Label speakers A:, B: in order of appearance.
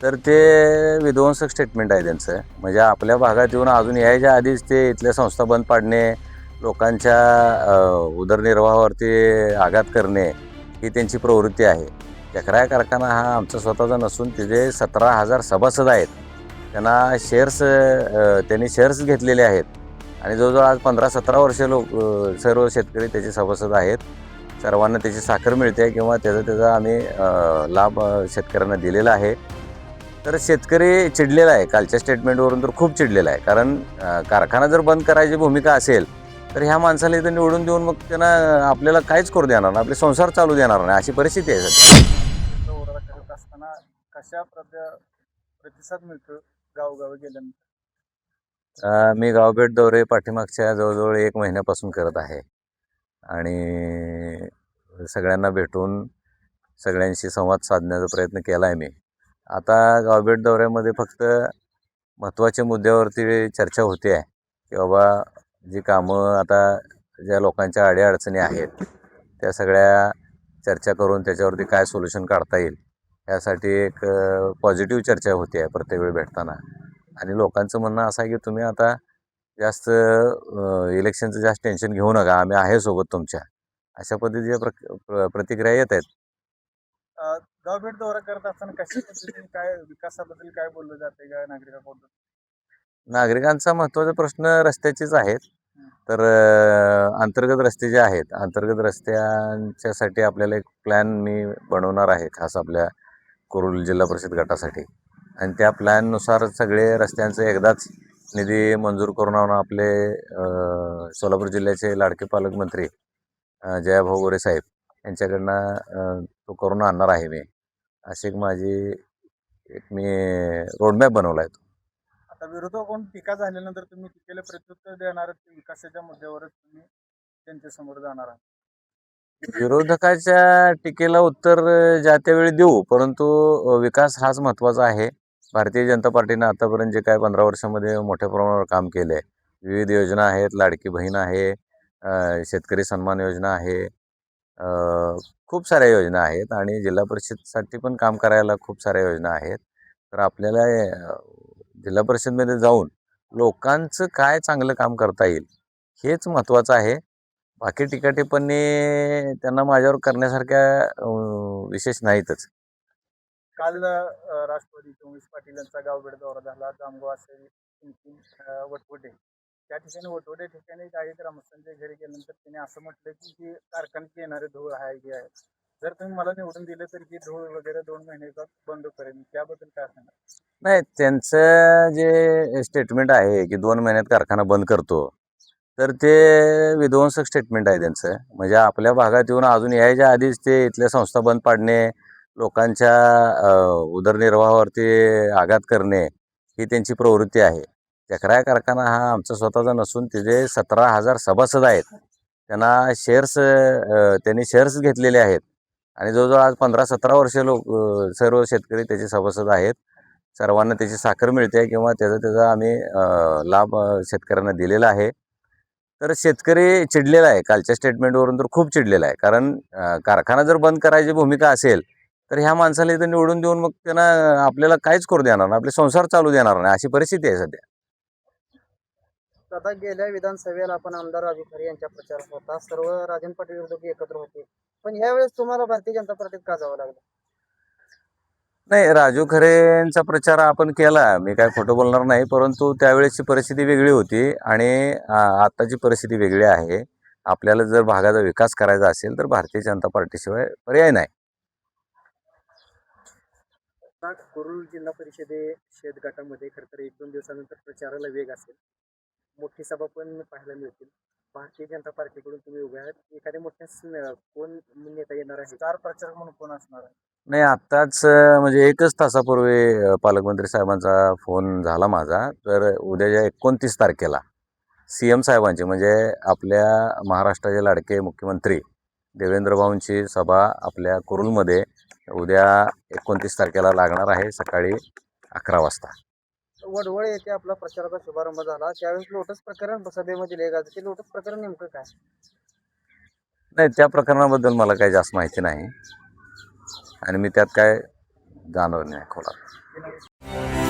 A: तर ते विध्वंसक स्टेटमेंट आहे त्यांचं. म्हणजे आपल्या भागात येऊन अजून यायच्या आधीच ते इथल्या संस्था बंद पाडणे लोकांच्या उदरनिर्वाहावरती आघात करणे ही त्यांची प्रवृत्ती आहे. चक्राय कारखाना हा आमचा स्वतःचा नसून तिथे सतरा हजार सभासद आहेत. त्यांना शेअर्स त्यांनी शेअर्स घेतलेले आहेत. आणि जवळजवळ आज पंधरा सतरा वर्ष लोक सर्व शेतकरी त्याचे सभासद आहेत. सर्वांना त्याची साखर मिळते किंवा त्याचा त्याचा आम्ही लाभ शेतकऱ्यांना दिलेला आहे. तर शेतकरी चिडलेला आहे. कालच्या स्टेटमेंटवरून तर खूप चिडलेला आहे. कारण कारखाना जर बंद करायची भूमिका असेल तर ह्या माणसाला इथं निवडून देऊन मग त्यांना आपल्याला काहीच करू देणार नाही. आपले संसार चालू देणार नाही. अशी परिस्थिती आहे सध्या.
B: करत असताना कशा प्रतिसाद मिळतो गावोगावी गेल्यानंतर?
A: मी गावभेट दौरे पाठीमागच्या जवळजवळ एक महिन्यापासून करत आहे. आणि सगळ्यांना भेटून सगळ्यांशी संवाद साधण्याचा प्रयत्न केला आहे मी. आता गावभेट दौऱ्यामध्ये फक्त महत्त्वाच्या मुद्द्यावरती चर्चा होते आहे की बाबा जी कामं आता ज्या लोकांच्या अडीअडचणी आहेत त्या सगळ्या चर्चा करून त्याच्यावरती काय सोल्युशन काढता येईल यासाठी एक पॉझिटिव्ह चर्चा होते आहे प्रत्येक वेळी भेटताना. आणि लोकांचं म्हणणं असं आहे की तुम्ही आता जास्त इलेक्शनचं जास्त टेन्शन घेऊ नका आम्ही आहे सोबत तुमच्या. अशा पद्धतीच्या प्र प्र- प्रतिक्रिया येत आहेत.
B: गावभेट दौरा करत असताना कशा पद्धतीने काय विकासाबद्दल काय बोललं जाते का नागरिकांकडून
A: नागरिकांचा महत्त्वाचा प्रश्न रस्त्याचेच आहेत. तर अंतर्गत रस्ते जे आहेत अंतर्गत रस्त्यांच्यासाठी आपल्याला एक प्लॅन मी बनवणार आहे खास आपल्या कुरुल जिल्हा परिषद गटासाठी. आणि त्या प्लॅननुसार सगळे रस्त्यांचं एकदाच निधी मंजूर करून आपले सोलापूर जिल्ह्याचे लाडके पालकमंत्री जयाभाऊ गोरे साहेब यांच्याकडनं तो करून आणणार आहे मी. अशी एक माझी एक मी रोडमॅप बनवला आहे
B: आता विरोधकाकडून टीका झाल्यानंतर तुम्ही टीकेला प्रत्युत्तर देणार ते विकासाच्या मुद्द्यावरच तुम्ही त्यांच्यासमोर जाणार आहात.
A: विरोधकाच्या टीकेला उत्तर ज्या त्यावेळी देऊ परंतु विकास हाच महत्त्वाचा आहे. भारतीय जनता पार्टीनं आतापर्यंत जे काय पंधरा वर्षामध्ये मोठ्या प्रमाणावर काम केलं आहे विविध योजना आहेत लाडकी बहीण आहे शेतकरी सन्मान योजना आहे खूप साऱ्या योजना आहेत आणि जिल्हा परिषदसाठी पण काम करायला खूप साऱ्या योजना आहेत. तर आपल्याला जिल्हा परिषदमध्ये जाऊन लोकांचं काय चांगलं काम करता येईल हेच महत्त्वाचं आहे. बाकी टीकाटिप्पणी त्यांना माझ्यावर करण्यासारख्या विशेष नाहीतच.
B: काल राष्ट्रपती राष्ट्रवादी उमेश पाटील यांचा गावभेट दौरा झाला. जामगाव असेल वटवटे. त्या ठिकाणी वटवटे ठिकाणी काही ग्रामस्थांच्या घरी गेल्यानंतर त्यांनी असं म्हटलं की ही कारखान्यात येणारे धूळ आहे हे आहे. जर तुम्ही मला निवडून दिलं तर ही धूळ वगैरे दोन महिन्याचा बंद करेन. त्याबद्दल काय सांगा
A: नाही त्यांचं जे स्टेटमेंट आहे की दोन महिन्यात कारखाना बंद करतो तर ते विध्वंसक स्टेटमेंट आहे त्यांचं. म्हणजे आपल्या भागात येऊन अजून यायच्या आधीच ते इथल्या संस्था बंद पाडणे लोकांच्या उदरनिर्वाहावरती आघात करणे ही त्यांची प्रवृत्ती आहे. चक्राया कारखाना हा आमचा स्वतःचा नसून तिथे सतरा हजार सभासद आहेत. त्यांना शेअर्स त्यांनी शेअर्स घेतलेले आहेत. आणि जवळजवळ आज पंधरा सतरा वर्षे लोक सर्व शेतकरी त्याचे सभासद आहेत. सर्वांना त्याची साखर मिळते किंवा त्याचा त्याचा आम्ही लाभ शेतकऱ्यांना दिलेला आहे. तर शेतकरी चिडलेला आहे. कालच्या स्टेटमेंटवरून तर खूप चिडलेला आहे. कारण कारखाना जर बंद करायची भूमिका असेल तर ह्या माणसाला इथं निवडून देऊन मग त्यांना आपल्याला काहीच करू देणार नाही. आपले संसार चालू देणार नाही. अशी परिस्थिती आहे सध्या.
C: आता गेल्या विधानसभेला आपण आमदार राजू खरे यांच्या प्रचार होता. सर्व राजन पाटील विरोधक एकत्र होते. पण यावेळेस तुम्हाला भारतीय जनता पार्टीत का जावं लागलं?
A: नाही राजू खरेंचा प्रचार आपण केला. मी काय खोटं बोलणार नाही परंतु त्यावेळेसची परिस्थिती वेगळी होती आणि आताची परिस्थिती वेगळी आहे. आपल्याला जर भागाचा विकास करायचा असेल तर भारतीय जनता पार्टीशिवाय पर्याय नाही.
C: आता कुरुल जिल्हा परिषदे शेत गटामध्ये खरं तर एक दोन दिवसानंतर प्रचाराला वेग असेल. मोठी सभा पण पाहायला मिळतील. भारतीय जनता पार्टीकडून तुम्ही उभे आहात. एखाद्या मोठ्या कोण नेता येणार आहे?
B: स्टार प्रचारक म्हणून कोण असणार आहे?
A: नाही आत्ताच म्हणजे एकच तासापूर्वी पालकमंत्री साहेबांचा फोन झाला माझा. तर उद्याच्या एकोणतीस तारखेला सी एम साहेबांची म्हणजे आपल्या महाराष्ट्राचे लाडके मुख्यमंत्री देवेंद्र भाऊंची सभा आपल्या कुरुलमध्ये उद्या एकोणतीस तारखेला लागणार आहे सकाळी अकरा वाजता.
C: वडवळ येथे आपला प्रचाराचा शुभारंभ झाला. त्यावेळेस लोटस प्रकरण सभेमधील एक आज ते लोटस प्रकरण नेमकं काय?
A: नाही त्या प्रकरणाबद्दल मला काही जास्त माहिती नाही. आणि मी त्यात काय जाणवलं नाही
B: खोलात.